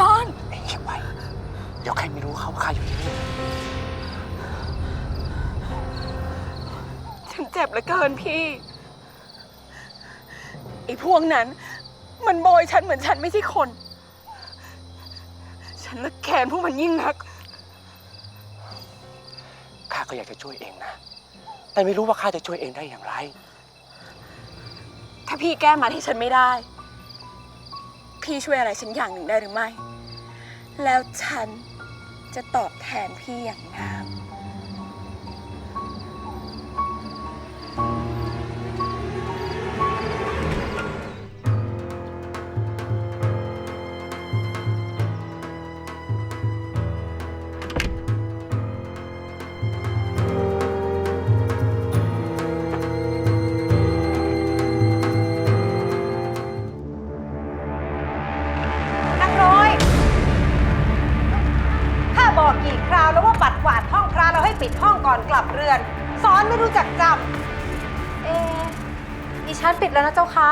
ก่อน เองเก็บไว้ เดี๋ยวใครไม่รู้เขาว่าอยู่ที่นี่ ฉันเจ็บเหลือเกินพี่ ไอ้พวกนั้น มันโบยฉันเหมือนฉันไม่ใช่คน ฉันละแคนพวกมันยิ่งนัก ข้าก็อยากจะช่วยเองนะ แต่ไม่รู้ว่าข้าจะช่วยเองได้อย่างไร ถ้าพี่แก้มาให้ฉันไม่ได้ พี่ช่วยอะไรฉันอย่างหนึ่งได้หรือไม่ แล้วฉันจะตอบแทนพี่อย่างงาม ปิดห้องก่อนกลับเรือน สอนไม่รู้จักจเอดิฉันปิดแล้วนะเจ้าคะ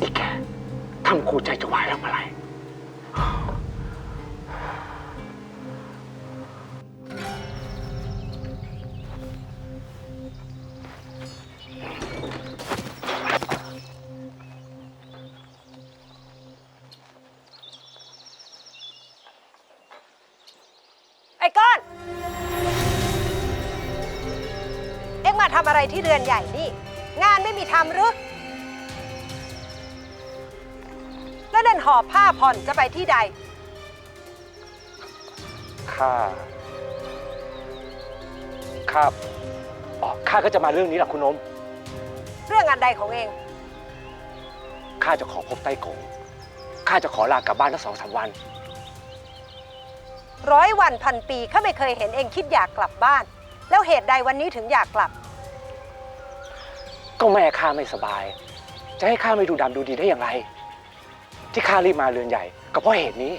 อีแกทำครูใจจะวายแล้วเมื่อไหร่ ทำอะไรที่เรือนใหญ่นี่ งานไม่มีทำหรือ แล้วเล่นหอบผ้าผ่อนจะไปที่ใด ข้า ข้า อ๋อ ข้าก็จะมาเรื่องนี้แหละคุณนม เรื่องอันใดของเอง ข้าจะขอพบไต้กง ข้าจะขอลากลับบ้านทั้งสองสามวัน ร้อยวันพันปีข้าไม่เคยเห็นเองคิดอยากกลับบ้าน แล้วเหตุใดวันนี้ถึงอยากกลับ ก็แม่ข้าไม่สบาย จะให้ข้าไม่ดูดำดูดีได้อย่างไร ที่ข้ารีบมาเรือนใหญ่ ก็เพราะเหตุนี้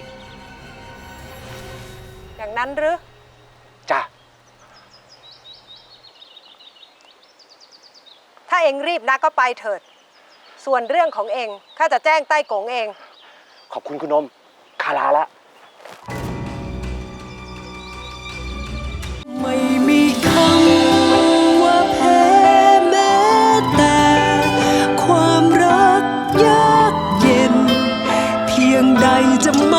อย่างนั้นหรือ จ้ะถ้าเองรีบนะก็ไปเถิด ส่วนเรื่องของเองข้าจะแจ้งใต้กงเอง ขอบคุณคุณนมข้าลาละ ยา